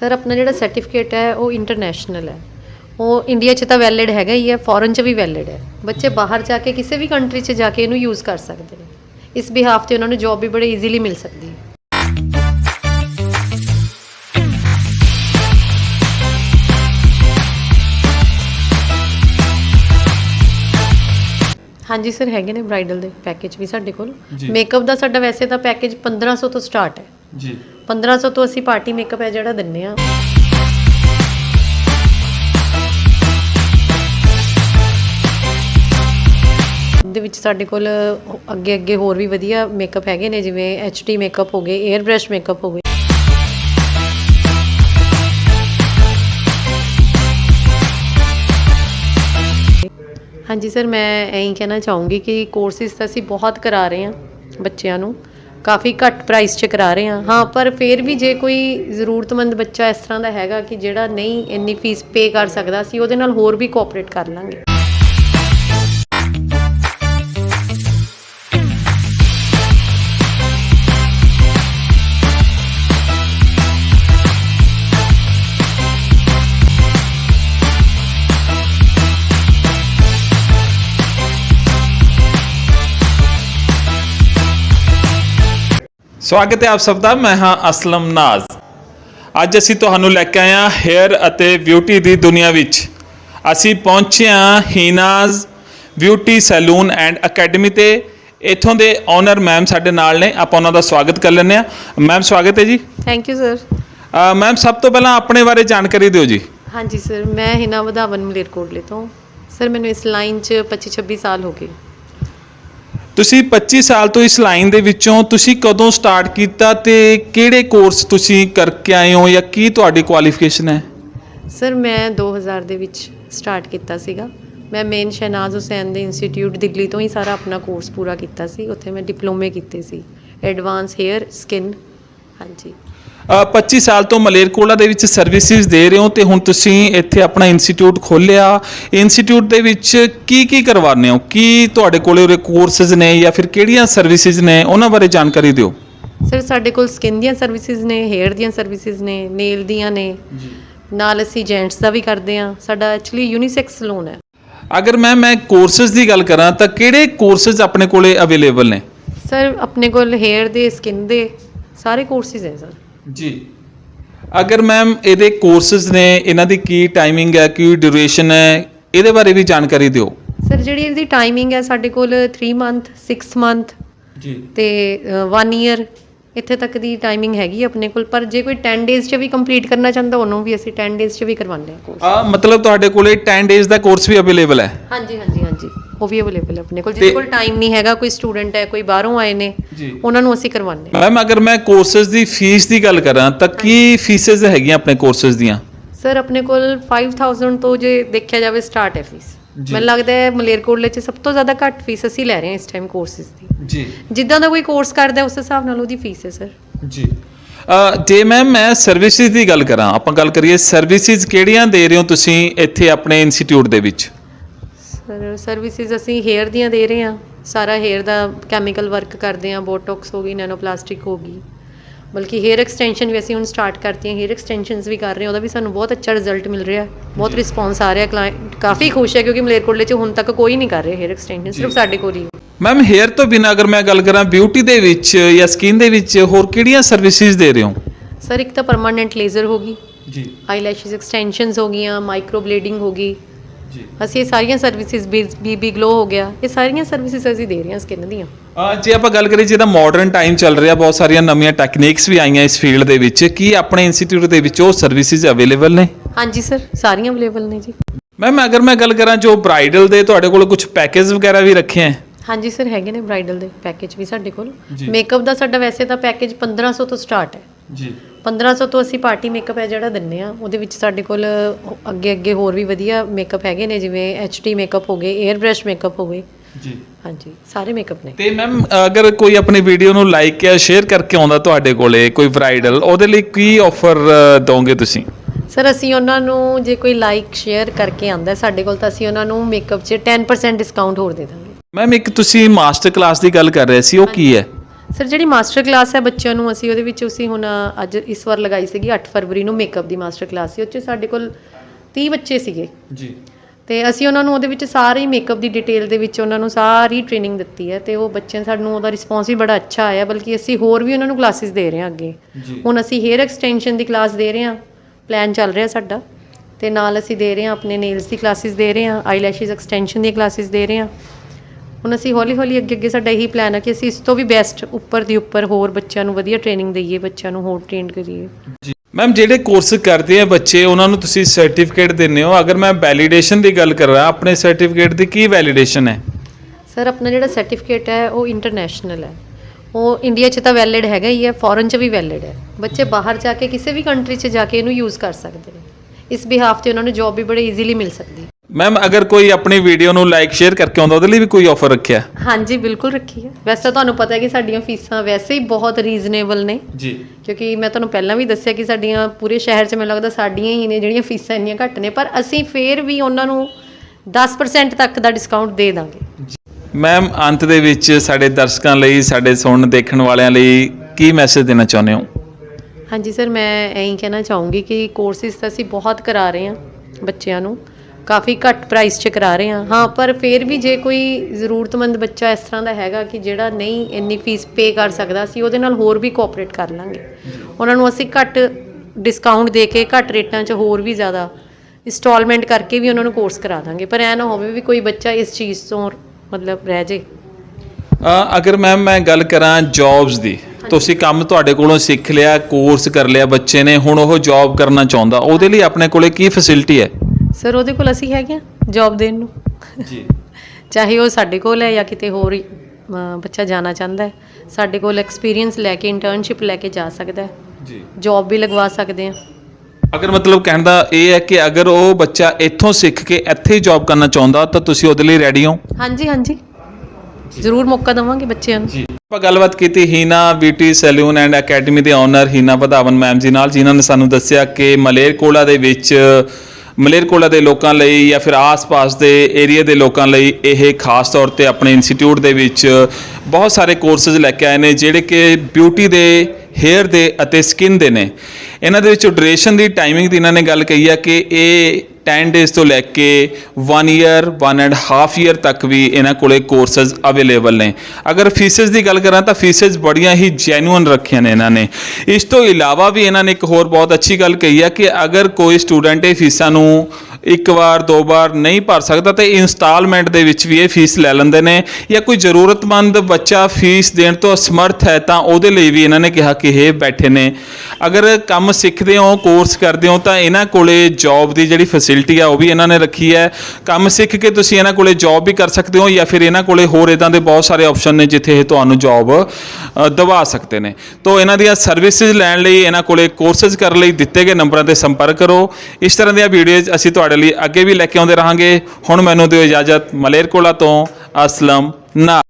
Sir, ਆਪਣਾ ਜਿਹੜਾ certificate ਹੈ, ਉਹ ਇੰਟਰਨੈਸ਼ਨਲ ਹੈ। ਉਹ ਇੰਡੀਆ 'ਚ ਤਾਂ ਵੈਲਿਡ ਹੈਗਾ ਹੀ ਹੈ ਫੋਰਨ 'ਚ ਵੀ ਵੈਲਿਡ ਹੈ। ਬੱਚੇ ਬਾਹਰ ਜਾ ਕੇ, ਕਿਸੇ ਵੀ ਕੰਟਰੀ 'ਚ ਜਾ ਕੇ ਇਹਨੂੰ ਯੂਜ਼ ਕਰ ਸਕਦੇ ਨੇ। ਇਸ ਬਿਹਾਫ ਤੇ ਉਹਨਾਂ ਨੂੰ ਜੌਬ ਵੀ ਬੜੇ ਈਜ਼ੀਲੀ ਮਿਲ ਸਕਦੀ ਹੈ। ਹਾਂਜੀ ਸਰ ਹੈਗੇ ਨੇ ਬ੍ਰਾਈਡਲ ਦੇ ਪੈਕੇਜ ਵੀ ਸਾਡੇ ਕੋਲ। ਜੀ। ਮੇਕਅਪ ਦਾ ਸਾਡਾ ਵੈਸੇ ਤਾਂ ਪੈਕੇਜ 1500 ਤੋਂ ਸਟਾਰਟ ਹੈ। ਜੀ। 1500 ਤੋਂ ਅਸੀਂ ਪਾਰਟੀ ਮੇਕਅਪ ਹੈ ਜਿਹੜਾ ਦਿੰਨੇ ਆ। ਦੇ ਵਿੱਚ ਸਾਡੇ ਕੋਲ ਅੱਗੇ ਅੱਗੇ ਹੋਰ ਵੀ ਵਧੀਆ ਮੇਕਅਪ ਹੈਗੇ ਨੇ ਜਿਵੇਂ ਡੀ ਮੇਕਅਪ ਹੋ ਗਏ 에ਅਰ ਬ੍ਰਸ਼ ਮੇਕਅਪ ਹੋ ਗਏ। ਹਾਂਜੀ ਸਰ, ਮੈਂ ਇਹੀ ਕਹਿਣਾ ਚਾਹੂੰਗੀ ਕਿ ਕੋਰਸਿਸ ਤਾਂ ਅਸੀਂ ਬਹੁਤ ਕਰਾ ਰਹੇ ਹਾਂ ਬੱਚਿਆਂ ਨੂੰ। ਕਾਫੀ ਘੱਟ ਪ੍ਰਾਈਸ 'ਚ ਕਰਾ ਰਹੇ ਹਾਂ। ਹਾਂ, ਪਰ ਫਿਰ ਵੀ ਜੇ ਕੋਈ ਜ਼ਰੂਰਤਮੰਦ ਬੱਚਾ ਇਸ ਤਰ੍ਹਾਂ ਦਾ ਹੈਗਾ ਕਿ ਜਿਹੜਾ ਨਹੀਂ ਇੰਨੀ ਫੀਸ ਪੇ ਕਰ ਸਕਦਾ, ਅਸੀਂ ਉਹਦੇ ਨਾਲ ਹੋਰ ਵੀ ਕੋਆਪਰੇਟ ਕਰ ਲਾਂਗੇ। ਸਵਾਗਤ ਹੈ ਆਪ ਸਭ ਦਾ ਮੈਂ ਹਾਂ ਅਸਲਮ ਨਾਜ਼। ਅੱਜ ਅਸੀਂ ਤੁਹਾਨੂੰ ਲੈ ਕੇ ਆਏ ਹਾਂ ਹੇਅਰ ਅਤੇ ਬਿਊਟੀ ਦੀ ਦੁਨੀਆ ਵਿੱਚ। ਅਸੀਂ ਪਹੁੰਚੇ ਹਾਂ Heena's beauty salon and academy ਤੇ। ਇਥੋਂ ਦੇ ਓਨਰ ਮੈਮ ਸਾਡੇ ਨਾਲ ਨੇ ਆਪਾਂ ਉਹਨਾਂ ਦਾ ਸਵਾਗਤ ਕਰ ਲੈਂਦੇ ਹਾਂ। ਮੈਮ ਸਵਾਗਤ ਹੈ ਜੀ। ਥੈਂਕ ਯੂ ਸਰ ਮੈਮ ਸਭ ਤੋਂ ਪਹਿਲਾਂ ਆਪਣੇ ਬਾਰੇ ਜਾਣਕਾਰੀ ਦਿਓ ਜੀ। ਹਾਂਜੀ ਸਰ ਮੈਂ ਹਿਨਾ ਵਧਾਵਨ ਮਲੇਰਕੋਟਲੇ ਤੋਂ। ਸਰ ਮੈਨੂੰ ਇਸ ਲਾਈਨ 'ਚ 25 26 ਸਾਲ ਹੋ ਗਏ। ਤੁਸੀਂ 25 ਸਾਲ ਤੋਂ ਇਸ ਲਾਈਨ ਦੇ ਵਿੱਚੋਂ ਤੁਸੀਂ ਕਦੋਂ ਸਟਾਰਟ ਕੀਤਾ ਤੇ ਕਿਹੜੇ ਕੋਰਸ ਤੁਸੀਂ ਕਰਕੇ ਆਏ ਹੋ ਜਾਂ ਕੀ ਤੁਹਾਡੀ ਕੁਆਲੀਫਿਕੇਸ਼ਨ ਹੈ? ਸਰ ਮੈਂ 2000 ਦੇ ਵਿੱਚ ਸਟਾਰਟ ਕੀਤਾ ਸੀਗਾ। ਮੈਂ ਮੇਨ ਸ਼ਹਿਨਾਜ਼ ਹੁਸੈਨ ਦੇ ਇੰਸਟੀਚਿਊਟ ਦਿੱਲੀ ਤੋਂ ਹੀ ਸਾਰਾ ਆਪਣਾ ਕੋਰਸ ਪੂਰਾ ਕੀਤਾ ਸੀ। ਉੱਥੇ ਮੈਂ ਡਿਪਲੋਮੇ ਕੀਤੇ ਸੀ। ਐਡਵਾਂਸ ਹੇਅਰ ਸਕਿਨ ਹਾਂਜੀ। 25 ਸਾਲ ਤੋਂ ਮਲੇਰਕੋਟਲਾ ਦੇ ਵਿੱਚ ਸਰਵਿਸਿਜ਼ ਦੇ ਰਹੇ ਹੋ ਤੇ ਹੁਣ ਤੁਸੀਂ ਇੱਥੇ ਆਪਣਾ ਇੰਸਟੀਚਿਊਟ ਖੋਲ੍ਹਿਆ। ਇੰਸਟੀਚਿਊਟ ਦੇ ਵਿੱਚ ਕੀ ਕੀ ਕਰਵਾਉਂਦੇ ਹੋ? ਕੀ ਤੁਹਾਡੇ ਕੋਲੇ ਉਰੇ ਕੋਰਸਸ ਨੇ ਜਾਂ ਫਿਰ ਕਿਹੜੀਆਂ ਸਰਵਿਸਿਜ਼ ਨੇ? ਉਹਨਾਂ ਬਾਰੇ ਜਾਣਕਾਰੀ ਦਿਓ। ਸਰ ਸਾਡੇ ਕੋਲ ਸਕਿਨ ਦੀਆਂ ਸਰਵਿਸਿਜ਼ ਨੇ 헤ਅਰ ਦੀਆਂ ਸਰਵਿਸਿਜ਼ ਨੇ ਨੇਲ ਦੀਆਂ ਨੇ। ਨਾਲ ਅਸੀਂ ਜੈਂਟਸ ਦਾ ਵੀ ਕਰਦੇ ਹਾਂ। ਸਾਡਾ ਐਕਚੁਅਲੀ ਯੂਨੀਸੈਕਸ ਸਲੂਨ ਹੈ। ਅਗਰ ਮੈਂ ਮੈਂ ਕੋਰਸਸ ਦੀ ਗੱਲ ਕਰਾਂ ਤਾਂ ਕਿਹੜੇ ਕੋਰਸਸ ਆਪਣੇ ਕੋਲੇ ਅਵੇਲੇਬਲ ਨੇ? ਸਰ ਆਪਣੇ ਕੋਲ 헤ਅਰ ਦੇ ਸਕਿਨ ਦੇ ਸਾਰੇ ਕੋਰਸਿਸ ਹੈ ਸਰ। ਜੀ। ਅਗਰ ਮੈਮ ਇਹਦੇ ਕੋਰਸਸ ਨੇ ਇਹਨਾਂ ਦੀ ਕੀ ਟਾਈਮਿੰਗ ਹੈ ਕੀ ਡਿਊਰੇਸ਼ਨ ਹੈ ਇਹਦੇ ਬਾਰੇ ਵੀ ਜਾਣਕਾਰੀ ਦਿਓ। ਸਰ ਜਿਹੜੀ ਇਹਦੀ ਟਾਈਮਿੰਗ ਹੈ ਸਾਡੇ ਕੋਲ 3 ਮੰਥ 6 ਮੰਥ ਜੀ। ਤੇ 1 ਈਅਰ ਇੱਥੇ ਤੱਕ ਦੀ ਟਾਈਮਿੰਗ ਹੈਗੀ ਆਪਣੇ ਕੋਲ ਪਰ ਜੇ ਕੋਈ 10 ਡੇਜ਼ 'ਚ ਵੀ ਕੰਪਲੀਟ ਕਰਨਾ ਚਾਹੁੰਦਾ ਉਹਨੂੰ ਵੀ ਅਸੀਂ 10 ਡੇਜ਼ 'ਚ ਵੀ ਕਰਵਾਉਂਦੇ ਹਾਂ ਕੋਰਸ ਆ ਮਤਲਬ ਤੁਹਾਡੇ ਕੋਲੇ 10 ਡੇਜ਼ ਦਾ ਕੋਰਸ ਵੀ ਅਵੇਲੇਬਲ ਹੈ? ਹਾਂਜੀ ਹਾਂਜੀ ਹਾਂਜੀ। ਉਹ ਵੀ ਅਵੇਲੇਬਲ ਹੈ ਆਪਣੇ ਕੋਲ। ਜਿਹਦੇ ਕੋਲ ਟਾਈਮ ਨਹੀਂ ਹੈਗਾ ਕੋਈ ਸਟੂਡੈਂਟ ਹੈ ਕੋਈ ਬਾਹਰੋਂ ਆਏ ਨੇ ਉਹਨਾਂ ਨੂੰ ਅਸੀਂ ਕਰਵਾਉਂਦੇ ਹਾਂ। ਮੈਮ ਅਗਰ ਮੈਂ ਕੋਰਸਸ ਦੀ ਫੀਸ ਦੀ ਗੱਲ ਕਰਾਂ ਤਾਂ ਕੀ ਫੀਸਸ ਹੈਗੀਆਂ ਆਪਣੇ ਕੋਰਸਸ ਦੀਆਂ? ਸਰ ਆਪਣੇ ਕੋਲ 5000 ਤੋਂ ਜੇ ਦੇਖਿਆ ਜਾਵੇ ਸਟਾਰਟ ਹੈ ਫੀਸ। ਮੈਨੂੰ ਲੱਗਦਾ ਹੈ ਮਲੇਰਕੋਟਲੇ 'ਚ ਸਭ ਤੋਂ ਜ਼ਿਆਦਾ ਘੱਟ ਫੀਸ ਅਸੀਂ ਲੈ ਰਹੇ ਹਾਂ ਇਸ ਟਾਈਮ ਕੋਰਸਿਸ ਦੀ। ਜੀ। ਜਿੱਦਾਂ ਦਾ ਕੋਈ ਕੋਰਸ ਕਰਦਾ ਹੈ, ਉਸ ਹਿਸਾਬ ਨਾਲ ਉਹਦੀ ਫੀਸ ਹੈ ਸਰ ਜੀ। ਜੇ ਮੈਮ ਮੈਂ ਸਰਵਿਸਿਜ਼ ਦੀ ਗੱਲ ਕਰਾਂ। ਆਪਾਂ ਗੱਲ ਕਰੀਏ ਸਰਵਿਸਿਜ਼ ਕਿਹੜੀਆਂ ਦੇ ਰਹੇ ਹੋ ਤੁਸੀਂ ਇੱਥੇ ਆਪਣੇ ਇੰਸਟੀਚਿਊਟ ਦੇ ਵਿੱਚ? ਸਰ ਸਰਵਿਸਿਜ਼ ਅਸੀਂ 헤ਅਰ ਦੀਆਂ ਦੇ ਰਹੇ ਹਾਂ। ਸਾਰਾ 헤ਅਰ ਦਾ ਕੈਮੀਕਲ ਵਰਕ ਕਰਦੇ ਹਾਂ ਬੋਟੌਕਸ ਹੋ ਗਈ ਨੈਨੋਪਲਾਸਟਿਕ ਹੋ ਗਈ। ਬਲਕਿ ਹੇਅਰ ਐਕਸਟੈਂਸ਼ਨ ਵੀ ਅਸੀਂ ਹੁਣ ਸਟਾਰਟ ਕਰਤੀ ਹੈ ਹੇਅਰ ਐਕਸਟੈਂਸ਼ਨਸ ਵੀ ਕਰ ਰਹੇ ਹਾਂ ਉਹਦਾ ਵੀ ਸਾਨੂੰ ਬਹੁਤ ਅੱਛਾ ਰਿਜ਼ਲਟ ਮਿਲ ਰਿਹਾ ਬਹੁਤ ਰਿਸਪੌਂਸ ਆ ਰਿਹਾ ਕਲਾਇੰਟ ਕਾਫੀ ਖੁਸ਼ ਹੈ ਕਿਉਂਕਿ ਮਲੇਰਕੋਟਲੇ 'ਚ ਹੁਣ ਤੱਕ ਕੋਈ ਨਹੀਂ ਕਰ ਰਿਹਾ ਹੇਅਰ ਐਕਸਟੈਂਸ਼ਨ ਸਿਰਫ ਸਾਡੇ ਕੋਲ ਹੀ ਮੈਮ ਹੇਅਰ ਤੋਂ ਬਿਨਾ ਅਗਰ ਮੈਂ ਗੱਲ ਕਰਾਂ ਬਿਊਟੀ ਦੇ ਵਿੱਚ ਜਾਂ ਸਕਿਨ ਦੇ ਵਿੱਚ ਹੋਰ ਕਿਹੜੀਆਂ ਸਰਵਿਸਿਜ਼ ਦੇ ਰਹੇ ਹੋ? ਸਰ ਇੱਕ ਤਾਂ ਪਰਮਾਨੈਂਟ ਲੇਜ਼ਰ ਹੋਗੀ ਜੀ। ਆਈਲੈਸ਼ਸ ਐਕਸਟੈਂਸ਼ਨਸ ਹੋ ਗਈਆਂ ਮਾਈਕਰੋ ਬਲੇਡਿੰਗ ਹੋਗੀ ਜੀ। ਅਸੀਂ ਇਹ ਸਾਰੀਆਂ ਸਰਵਿਸਿਜ਼ ਬੀਬੀ ਗਲੋ ਹੋ ਗਿਆ ਇਹ ਸਾਰੀਆਂ ਸਰਵਿਸਿਜ਼ ਅਸੀਂ ਦੇ ਰਹੇ ਹਾਂ ਸਕਿਨ ਦੀਆਂ। ਅ, ਜੇ ਆਪਾਂ ਗੱਲ ਕਰੀਏ ਜਿਹਦਾ ਮਾਡਰਨ ਟਾਈਮ ਚੱਲ ਰਿਹਾ ਬਹੁਤ ਸਾਰੀਆਂ ਨਵੀਆਂ ਟੈਕਨੀਕਸ ਵੀ ਆਈਆਂ ਇਸ ਫੀਲਡ ਦੇ ਵਿੱਚ ਕੀ ਆਪਣੇ ਇੰਸਟੀਚਿਊਟ ਦੇ ਵਿੱਚ ਉਹ ਸਰਵਿਸਿਜ਼ ਅਵੇਲੇਬਲ ਨੇ? ਹਾਂਜੀ ਸਰ ਸਾਰੀਆਂ ਅਵੇਲੇਬਲ ਨੇ ਜੀ। ਮੈਮ ਅਗਰ ਮੈਂ ਗੱਲ ਕਰਾਂ ਜੋ ਬ੍ਰਾਈਡਲ ਦੇ ਤੁਹਾਡੇ ਕੋਲ ਕੁਝ ਪੈਕੇਜ ਵਗੈਰਾ ਵੀ ਰੱਖੇ ਹੈ? ਹਾਂਜੀ ਸਰ ਹੈਗੇ ਨੇ ਬ੍ਰਾਈਡਲ ਦੇ ਪੈਕੇਜ ਵੀ ਸਾਡੇ ਕੋਲ। ਜੀ। ਮੇਕਅਪ ਦਾ ਸਾਡਾ ਵੈਸੇ ਤਾਂ ਪੈਕੇਜ 1500 ਤੋਂ ਸਟਾਰਟ ਹੈ। ਜੀ। 1500 ਤੋਂ ਅਸੀਂ ਪਾਰਟੀ ਮੇਕਅਪ ਹੈ ਜਿਹੜਾ ਦਿੰਨੇ ਆ ਉਹਦੇ ਵਿੱਚ ਸਾਡੇ ਕੋਲ ਅੱਗੇ ਅੱਗੇ ਹੋਰ ਵੀ ਵਧੀਆ ਮੇਕਅਪ ਹੈਗੇ ਨੇ ਜਿਵੇਂ ਡੀ ਮੇਕਅਪ ਹੋ ਗਏ 에ਅਰ ਬ੍ਰਸ਼ ਮੇਕਅਪ ਹੋ ਗਏ। ਜੀ। ਹਾਂਜੀ ਸਾਰੇ ਮੇਕਅਪ ਨੇ। ਤੇ ਮੈਮ ਅਗਰ ਕੋਈ ਆਪਣੀ ਵੀਡੀਓ ਨੂੰ ਲਾਈਕ ਜਾਂ ਸ਼ੇਅਰ ਕਰਕੇ ਆਉਂਦਾ ਤੁਹਾਡੇ ਕੋਲੇ ਕੋਈ ਬ੍ਰਾਈਡਲ ਉਹਦੇ ਲਈ ਕੀ ਆਫਰ ਦੋਗੇ ਤੁਸੀਂ? ਸਰ ਅਸੀਂ ਉਹਨਾਂ ਨੂੰ ਜੇ ਕੋਈ ਲਾਈਕ ਸ਼ੇਅਰ ਕਰਕੇ ਆਂਦਾ ਸਾਡੇ ਕੋਲ ਤਾਂ ਅਸੀਂ ਉਹਨਾਂ ਨੂੰ ਮੇਕਅਪ 'ਚ 10% ਡਿਸਕਾਊਂਟ ਹੋਰ ਦੇ ਦਾਂਗੇ। ਮੈਮ ਇੱਕ ਤੁਸੀਂ ਮਾਸਟਰ ਕਲਾਸ ਦੀ ਗੱਲ ਕਰ ਰਹੇ ਸੀ ਉਹ ਕੀ ਹੈ? ਸਰ ਜਿਹੜੀ ਮਾਸਟਰ ਕਲਾਸ ਹੈ ਬੱਚਿਆਂ ਨੂੰ ਅਸੀਂ ਉਹਦੇ ਵਿੱਚ ਅਸੀਂ ਹੁਣ ਅੱਜ ਇਸ ਵਾਰ ਲਗਾਈ ਸੀਗੀ 8 ਫਰਵਰੀ ਨੂੰ ਮੇਕਅਪ ਦੀ ਮਾਸਟਰ ਕਲਾਸ ਸੀ। ਉਹ 'ਚ ਸਾਡੇ ਕੋਲ 30 ਬੱਚੇ ਸੀਗੇ। ਜੀ। ਤੇ ਅਸੀਂ ਉਹਨਾਂ ਨੂੰ ਉਹਦੇ ਵਿੱਚ ਸਾਰੇ ਮੇਕਅਪ ਦੀ ਡਿਟੇਲ ਦੇ ਵਿੱਚ ਉਹਨਾਂ ਨੂੰ ਸਾਰੀ ਟ੍ਰੇਨਿੰਗ ਦਿੱਤੀ ਹੈ ਤੇ ਉਹ ਬੱਚਿਆਂ ਸਾਨੂੰ ਉਹਦਾ ਰਿਸਪੌਂਸ ਵੀ ਬੜਾ ਅੱਛਾ ਆਇਆ ਬਲਕਿ ਅਸੀਂ ਹੋਰ ਵੀ ਉਹਨਾਂ ਨੂੰ ਕਲਾਸਿਸ ਦੇ ਰਹੇ ਹਾਂ ਅੱਗੇ। ਜੀ। ਹੁਣ ਅਸੀਂ ਹੇਅਰ ਐਕਸਟੈਂਸ਼ਨ ਦੀ ਕਲਾਸ ਦੇ ਰਹੇ ਹਾਂ ਪਲਾਨ ਚੱਲ ਰਿਹਾ ਸਾਡਾ। ਤੇ ਨਾਲ ਅਸੀਂ ਦੇ ਰਹੇ ਹਾਂ ਆਪਣੇ ਨੇਲਸ ਦੀ ਕਲਾਸਿਸ ਦੇ ਰਹੇ ਹਾਂ ਆਈਲੈਸ਼ਸ ਐਕਸਟੈਂਸ਼ਨ ਦੀਆਂ ਕਲਾਸਿਸ ਦੇ ਰਹੇ ਹਾਂ। ਹੁਣ ਅਸੀਂ ਹੌਲੀ ਹੌਲੀ ਅੱਗੇ ਅੱਗੇ ਸਾਡਾ ਇਹੀ ਪਲਾਨ ਹੈ ਕਿ ਅਸੀਂ ਇਸ ਤੋਂ ਵੀ ਬੈਸਟ ਉੱਪਰ ਦੀ ਉੱਪਰ ਹੋਰ ਬੱਚਿਆਂ ਨੂੰ ਵਧੀਆ ਟ੍ਰੇਨਿੰਗ ਦਈਏ ਬੱਚਿਆਂ ਨੂੰ ਹੋਰ ਟ੍ਰੇਨ ਕਰੀਏ। ਜੀ। ਮੈਮ ਜਿਹੜੇ ਕੋਰਸ ਕਰਦੇ ਆ ਬੱਚੇ ਉਹਨਾਂ ਨੂੰ ਤੁਸੀਂ ਸਰਟੀਫਿਕੇਟ ਦਿੰਦੇ ਹੋ। ਅਗਰ ਮੈਂ ਵੈਲੀਡੇਸ਼ਨ ਦੀ ਗੱਲ ਕਰਾਂ ਆਪਣੇ ਸਰਟੀਫਿਕੇਟ ਦੀ ਕੀ ਵੈਲੀਡੇਸ਼ਨ ਹੈ? ਸਰ ਆਪਣਾ ਜਿਹੜਾ ਸਰਟੀਫਿਕੇਟ ਹੈ ਉਹ ਇੰਟਰਨੈਸ਼ਨਲ ਹੈ। ਉਹ ਇੰਡੀਆ 'ਚ ਤਾਂ ਵੈਲਿਡ ਹੈਗਾ ਹੀ ਹੈ ਫੋਰਨ 'ਚ ਵੀ ਵੈਲਿਡ ਹੈ। ਬੱਚੇ ਬਾਹਰ ਜਾ ਕੇ ਕਿਸੇ ਵੀ ਕੰਟਰੀ 'ਚ ਜਾ ਕੇ ਇਹਨੂੰ ਯੂਜ਼ ਕਰ ਸਕਦੇ ਨੇ। ਇਸ ਬਿਹਾਫ ਤੇ ਉਹਨਾਂ ਨੂੰ ਜੌਬ ਵੀ ਬੜੇ ਈਜ਼ੀਲੀ ਮਿਲ ਸਕਦੀ ਹੈ। ਮੈਮ ਅਗਰ ਕੋਈ ਆਪਣੀ ਵੀਡੀਓ ਨੂੰ ਲਾਈਕ ਸ਼ੇਅਰ ਕਰਕੇ ਆਉਂਦਾ ਉਹਦੇ ਲਈ ਵੀ ਕੋਈ ਆਫਰ ਰੱਖਿਆ? ਹਾਂਜੀ ਬਿਲਕੁਲ ਰੱਖੀ ਹੈ। ਵੈਸੇ ਤਾਂ ਤੁਹਾਨੂੰ ਪਤਾ ਹੈ ਕਿ ਸਾਡੀਆਂ ਫੀਸਾਂ ਵੈਸੇ ਹੀ ਬਹੁਤ ਰੀਜ਼ਨੇਬਲ ਨੇ। ਜੀ। ਕਿਉਂਕਿ ਮੈਂ ਤੁਹਾਨੂੰ ਪਹਿਲਾਂ ਵੀ ਦੱਸਿਆ ਕਿ ਸਾਡੀਆਂ ਪੂਰੇ ਸ਼ਹਿਰ 'ਚ ਮੈਨੂੰ ਲੱਗਦਾ ਸਾਡੀਆਂ ਹੀ ਨੇ ਜਿਹੜੀਆਂ ਫੀਸਾਂ ਇੰਨੀਆਂ ਘੱਟ ਨੇ ਪਰ ਅਸੀਂ ਫੇਰ ਵੀ ਉਹਨਾਂ ਨੂੰ 10% ਤੱਕ ਦਾ ਡਿਸਕਾਊਂਟ ਦੇ ਦਾਂਗੇ। ਮੈਮ ਅੰਤ ਦੇ ਵਿੱਚ ਸਾਡੇ ਦਰਸ਼ਕਾਂ ਲਈ ਸਾਡੇ ਸੁਣਨ ਦੇਖਣ ਵਾਲਿਆਂ ਲਈ ਕੀ ਮੈਸੇਜ ਦੇਣਾ ਚਾਹੁੰਦੇ ਹੋ? ਹਾਂਜੀ ਸਰ ਮੈਂ ਇਹੀ ਕਹਿਣਾ ਚਾਹੂੰਗੀ ਕਿ ਕੋਰਸਿਸ ਤਾਂ ਅਸੀਂ ਬਹੁਤ ਕਰਾ ਰਹੇ ਹਾਂ ਬੱਚਿਆਂ ਨੂੰ। ਕਾਫੀ ਘੱਟ ਪ੍ਰਾਈਸ 'ਚ ਕਰਾ ਰਹੇ ਹਾਂ। ਹਾਂ ਪਰ ਫਿਰ ਵੀ ਜੇ ਕੋਈ ਜ਼ਰੂਰਤਮੰਦ ਬੱਚਾ ਇਸ ਤਰ੍ਹਾਂ ਦਾ ਹੈਗਾ ਕਿ ਜਿਹੜਾ ਨਹੀਂ ਇੰਨੀ ਫੀਸ ਪੇ ਕਰ ਸਕਦਾ ਅਸੀਂ ਉਹਦੇ ਨਾਲ ਹੋਰ ਵੀ ਕੋਆਪਰੇਟ ਕਰ ਲਾਂਗੇ। ਉਹਨਾਂ ਨੂੰ ਅਸੀਂ ਘੱਟ ਡਿਸਕਾਊਂਟ ਦੇ ਕੇ ਘੱਟ ਰੇਟਾਂ 'ਚ ਹੋਰ ਵੀ ਜ਼ਿਆਦਾ ਇੰਸਟਾਲਮੈਂਟ ਕਰਕੇ ਵੀ ਉਹਨਾਂ ਨੂੰ ਕੋਰਸ ਕਰਾ ਦਾਂਗੇ। ਪਰ ਐ ਨਾ ਹੋਵੇ ਵੀ ਕੋਈ ਬੱਚਾ ਇਸ ਚੀਜ਼ ਤੋਂ ਮਤਲਬ ਰਹਿ ਜੇ। ਅ, ਅਗਰ ਮੈਮ ਮੈਂ ਗੱਲ ਕਰਾਂ ਜੌਬਸ ਦੀ ਤੁਸੀਂ ਕੰਮ ਤੁਹਾਡੇ ਕੋਲੋਂ ਸਿੱਖ ਲਿਆ ਕੋਰਸ ਕਰ ਲਿਆ ਬੱਚੇ ਨੇ ਹੁਣ ਉਹ ਜੌਬ ਕਰਨਾ ਚਾਹੁੰਦਾ ਉਹਦੇ ਲਈ ਆਪਣੇ ਕੋਲੇ ਕੀ ਫੈਸਿਲਿਟੀ ਹੈ? ਸਰ ਉਹਦੇ ਕੋਲ ਅਸੀਂ ਹੈਗੇ ਆ ਜੌਬ ਦੇਣ ਨੂੰ। ਜੀ। ਚਾਹੇ ਉਹ ਸਾਡੇ ਕੋਲ ਹੈ ਜਾਂ ਕਿਤੇ ਹੋਰ ਹੀ, ਬੱਚਾ ਜਾਣਾ ਚਾਹੁੰਦਾ ਹੈ ਸਾਡੇ ਕੋਲ ਐਕਸਪੀਰੀਅੰਸ ਲੈ ਕੇ ਇੰਟਰਨਸ਼ਿਪ ਲੈ ਕੇ ਜਾ ਸਕਦਾ ਹੈ। ਜੀ। ਜੌਬ ਵੀ ਲਗਵਾ ਸਕਦੇ ਹਾਂ। ਅਗਰ ਮਤਲਬ ਕਹਿਣ ਦਾ ਇਹ ਹੈ ਕਿ ਅਗਰ ਉਹ ਬੱਚਾ ਇੱਥੋਂ ਸਿੱਖ ਕੇ ਇੱਥੇ ਹੀ ਜੌਬ ਕਰਨਾ ਚਾਹੁੰਦਾ ਤਾਂ ਤੁਸੀਂ ਉਹਦੇ ਲਈ ਰੈਡੀ ਹੋ? ਹਾਂਜੀ ਹਾਂਜੀ। ਜ਼ਰੂਰ ਮੌਕਾ ਦੇਵਾਂਗੇ ਬੱਚਿਆਂ ਨੂੰ। ਜੀ। ਆਪਾਂ ਗੱਲਬਾਤ ਕੀਤੀ Heena beauty salon and academy ਦੇ ਓਨਰ ਹੀਨਾ ਵਧਾਵਨ ਮੈਮ ਜੀ ਨਾਲ ਜਿਨ੍ਹਾਂ ਨੇ ਸਾਨੂੰ ਦੱਸਿਆ ਕਿ ਮਲੇਰਕੋਲਾ ਦੇ ਵਿੱਚ ਮਲੇਰਕੋਲਾ ਦੇ ਲੋਕਾਂ ਲਈ ਜਾਂ ਫਿਰ ਆਸ-ਪਾਸ ਦੇ ਏਰੀਆ ਦੇ ਲੋਕਾਂ ਲਈ ਇਹ ਖਾਸ ਤੌਰ ਤੇ ਆਪਣੇ ਇੰਸਟੀਚਿਊਟ ਦੇ ਵਿੱਚ ਬਹੁਤ ਸਾਰੇ ਕੋਰਸਸ ਲੈ ਕੇ ਆਏ ਨੇ, ਜਿਹੜੇ ਕਿ ਬਿਊਟੀ ਦੇ ਹੇਅਰ ਦੇ ਅਤੇ ਸਕਿਨ ਦੇ ਨੇ। ਇਹਨਾਂ ਦੇ ਵਿੱਚੋਂ ਡਿਊਰੇਸ਼ਨ ਦੀ ਟਾਈਮਿੰਗ ਦੀ ਇਹਨਾਂ ਨੇ ਗੱਲ ਕਹੀ ਹੈ ਕਿ ਇਹ 10 ਡੇਜ਼ ਤੋਂ ਲੈ ਕੇ 1 ਇਅਰ 1 ਐਂਡ ਹਾਫ ਇਅਰ ਤੱਕ ਵੀ ਇਹਨਾਂ ਕੋਲੇ ਕੋਰਸਸ ਅਵੇਲੇਬਲ ਨੇ। ਅਗਰ ਫੀਸਸ ਦੀ ਗੱਲ ਕਰਾਂ ਤਾਂ ਫੀਸਸ ਬੜੀਆਂ ਹੀ ਜੈਨੂਇਨ ਰੱਖੀਆਂ ਨੇ ਇਹਨਾਂ ਨੇ। ਇਸ ਤੋਂ ਇਲਾਵਾ ਵੀ ਇਹਨਾਂ ਨੇ ਇੱਕ ਹੋਰ ਬਹੁਤ ਅੱਛੀ ਗੱਲ ਕਹੀ ਹੈ ਕਿ ਅਗਰ ਕੋਈ ਸਟੂਡੈਂਟ ਇਹ ਫੀਸਾਂ ਨੂੰ ਇੱਕ ਵਾਰ, ਦੋ ਵਾਰ ਨਹੀਂ ਭਰ ਸਕਦਾ ਤੇ ਇੰਸਟਾਲਮੈਂਟ ਦੇ ਵਿੱਚ ਵੀ ਇਹ ਫੀਸ ਲੈ ਲੈਂਦੇ ਨੇ ਜਾਂ ਕੋਈ ਜ਼ਰੂਰਤਮੰਦ ਬੱਚਾ ਫੀਸ ਦੇਣ ਤੋਂ ਅਸਮਰਥ ਹੈ ਤਾਂ ਉਹਦੇ ਲਈ ਵੀ ਇਹਨਾਂ ਨੇ ਕਿਹਾ ਕਿ ਇਹ ਬੈਠੇ ਨੇ। ਅਗਰ ਕੰਮ ਸਿੱਖਦੇ ਹੋ ਕੋਰਸ ਕਰਦੇ ਹੋ ਤਾਂ ਇਹਨਾਂ ਕੋਲੇ ਜੌਬ ਦੀ ਜਿਹੜੀ ਫੈਸਿਲਿਟੀ ਆ, ਉਹ ਵੀ ਇਹਨਾਂ ਨੇ ਰੱਖੀ ਹੈ। ਕੰਮ ਸਿੱਖ ਕੇ ਤੁਸੀਂ ਇਹਨਾਂ ਕੋਲੇ ਜੌਬ ਵੀ ਕਰ ਸਕਦੇ ਹੋ ਜਾਂ ਫਿਰ ਇਹਨਾਂ ਕੋਲੇ ਹੋਰ ਇਦਾਂ ਦੇ ਬਹੁਤ ਸਾਰੇ ਆਪਸ਼ਨ ਨੇ ਜਿੱਥੇ ਇਹ ਤੁਹਾਨੂੰ ਜੌਬ ਦਵਾ ਸਕਦੇ ਨੇ। ਤੋਂ ਇਹਨਾਂ ਦੀਆਂ ਸਰਵਿਸਿਜ਼ ਲੈਣ ਲਈ ਇਹਨਾਂ ਕੋਲੇ ਕੋਰਸਸ ਕਰਨ ਲਈ ਦਿੱਤੇ ਗਏ ਨੰਬਰਾਂ ਤੇ ਸੰਪਰਕ ਕਰੋ। ਇਸ ਤਰ੍ਹਾਂ ਦੀਆਂ ਵੀਡੀਓਜ਼ ਅਸੀਂ ਤੁਹਾਡੇ ਲਈ ਅੱਗੇ ਵੀ ਲੈ ਕੇ ਆਉਂਦੇ ਰਹਾਂਗੇ। ਹੁਣ ਮੈਨੂੰ ਦਿਓ ਇਜਾਜ਼ਤ ਮਲੇਰਕੋਲਾ ਤੋਂ ਅਸਲਮ ਨਾ